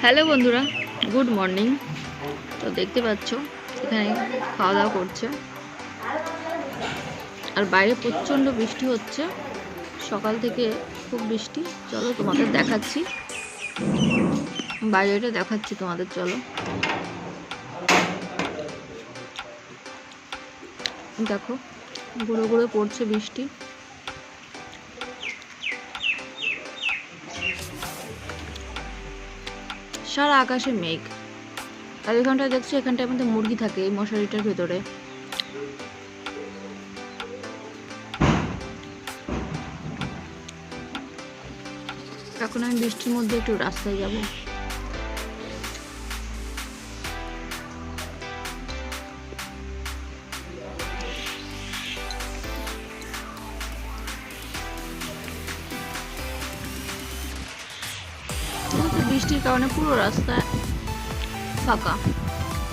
Hello বন্ধুরা, good morning. তো দেখতে পাচ্ছ, এখানে খাওয়া দাওয়া করছে। আর বাইরে প্রচণ্ড বৃষ্টি হচ্ছে। সকাল থেকে খুব বৃষ্টি। চলো তোমাদের দেখাচ্ছি। বাইরেটা দেখাচ্ছি তোমাদের, চলো। দেখো, গুঁড়ো গুঁড়ো পড়ছে বৃষ্টি। সারা আকাশে মেঘ। আর এখানটায় দেখছি, এখানটায় মধ্যে মুরগি থাকে এই মশারিটার ভেতরে। এখন আমি বৃষ্টির মধ্যে একটু রাস্তায় যাব। যেহেতু বৃষ্টির কারণে পুরো রাস্তা ফাঁকা।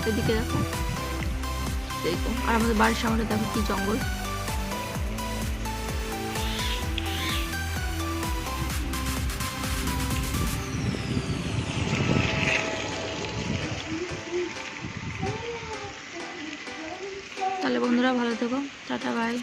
এদিকে দেখো। দেখো। আর আমাদের বাড়ির সামনে দেখো কি জঙ্গল। তাহলে বন্ধুরা ভালো থেকো। Tata bye